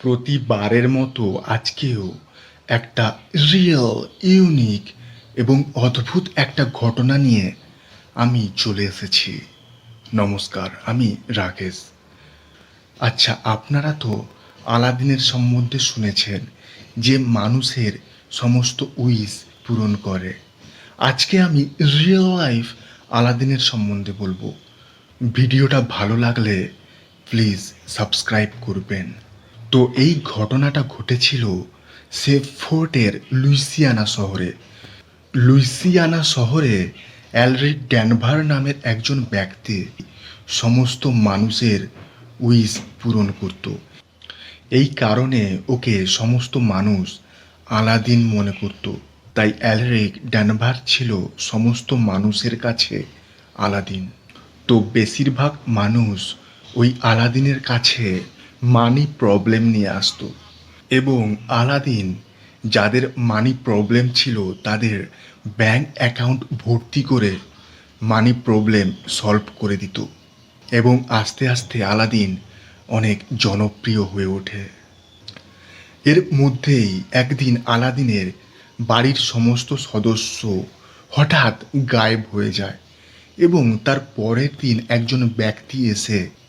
প্রতিবারের মতো আজকেও একটা রিয়েল ইউনিক এবং অদ্ভুত একটা ঘটনা নিয়ে আমি চলে এসেছি। নমস্কার, আমি রাকেশ। আচ্ছা আপনারা তো আলাদিনের সম্বন্ধে শুনেছেন যে মানুষের সমস্ত উইস পূরণ করে। আজকে আমি রিয়েল লাইফ আলাদিনের সম্বন্ধে বলব। ভিডিওটা ভালো লাগলে প্লিজ সাবস্ক্রাইব করবেন। তো এই ঘটনাটা ঘটেছিল, সে ফোর্টের লুইসিয়ানা শহরে। লুইসিয়ানা শহরে অ্যালরিক ড্যানভার নামের একজন ব্যক্তি সমস্ত মানুষের উইশ পূরণ করত। এই কারণে ওকে সমস্ত মানুষ আলাদিন মনে করত। তাই অ্যালরিক ড্যানভার ছিল সমস্ত মানুষের কাছে আলাদিন। তো বেশিরভাগ মানুষ ওই আলাদিনের কাছে মানি প্রবলেম নিয়ে আসতো। এবং আলাদিন যাদের মানি প্রবলেম ছিল তাদের ব্যাংক অ্যাকাউন্ট ভর্তি করে মানি প্রবলেম সলভ করে দিত। এবং আস্তে আস্তে আলাদিন অনেক জনপ্রিয় হয়ে ওঠে। এর মধ্যেই একদিন আলাদিনের বাড়ির সমস্ত সদস্য হঠাৎ গায়েব হয়ে যায় এবং তার পরের দিন একজন ব্যক্তি এসে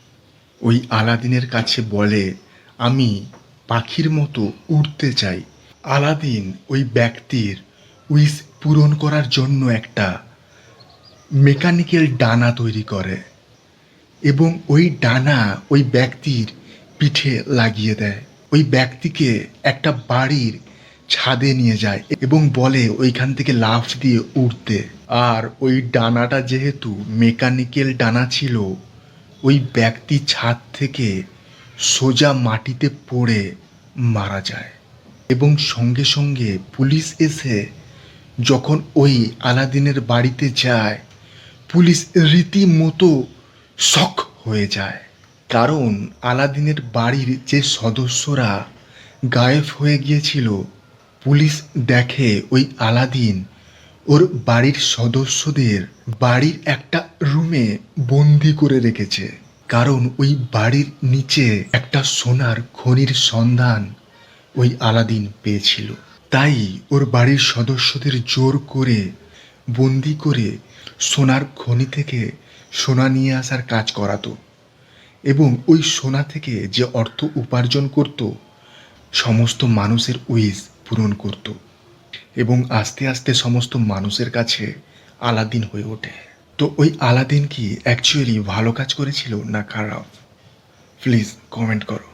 ওই আলাদিনের কাছে বলে, আমি পাখির মতো উড়তে চাই। আলাদিন ওই ব্যক্তির উইস পূরণ করার জন্য একটা মেকানিক্যাল ডানা তৈরি করে এবং ওই ডানা ওই ব্যক্তির পিঠে লাগিয়ে দেয়। ওই ব্যক্তিকে একটা বাড়ির ছাদে নিয়ে যায় এবং বলে, ওইখান থেকে লাফ দিয়ে উঠতে আর ওই ডানাটা যেহেতু মেকানিক্যাল ডানা ছিল ওই ব্যক্তি ছাদ থেকে সোজা মাটিতে পড়ে মারা যায়। এবং সঙ্গে সঙ্গে পুলিশ এসে যখন ওই আলাদিনের বাড়িতে যায়, পুলিশ রীতিমতো শক হয়ে যায়। কারণ আলাদিনের বাড়ির যে সদস্যরা গায়েব হয়ে গিয়েছিল, পুলিশ দেখে ওই আলাদিন ওর বাড়ির সদস্যদের বাড়ির একটা রুমে বন্দি করে রেখেছে। কারণ ওই বাড়ির নিচে একটা সোনার খনির সন্ধান ওই আলাদিন পেয়েছিল। তাই ওর বাড়ির সদস্যদের জোর করে বন্দি করে সোনার খনি থেকে সোনা নিয়ে আসার কাজ করাতো। এবং ওই সোনা থেকে যে অর্থ উপার্জন করত, সমস্ত মানুষের উইশ পূরণ করত। এবং আস্তে আস্তে সমস্ত মানুষের কাছে আলাদিন হয়ে ওঠে। তো ওই আলাদিন কি অ্যাকচুয়ালি ভালো কাজ করেছিল না খারাপ? প্লিজ কমেন্ট করো।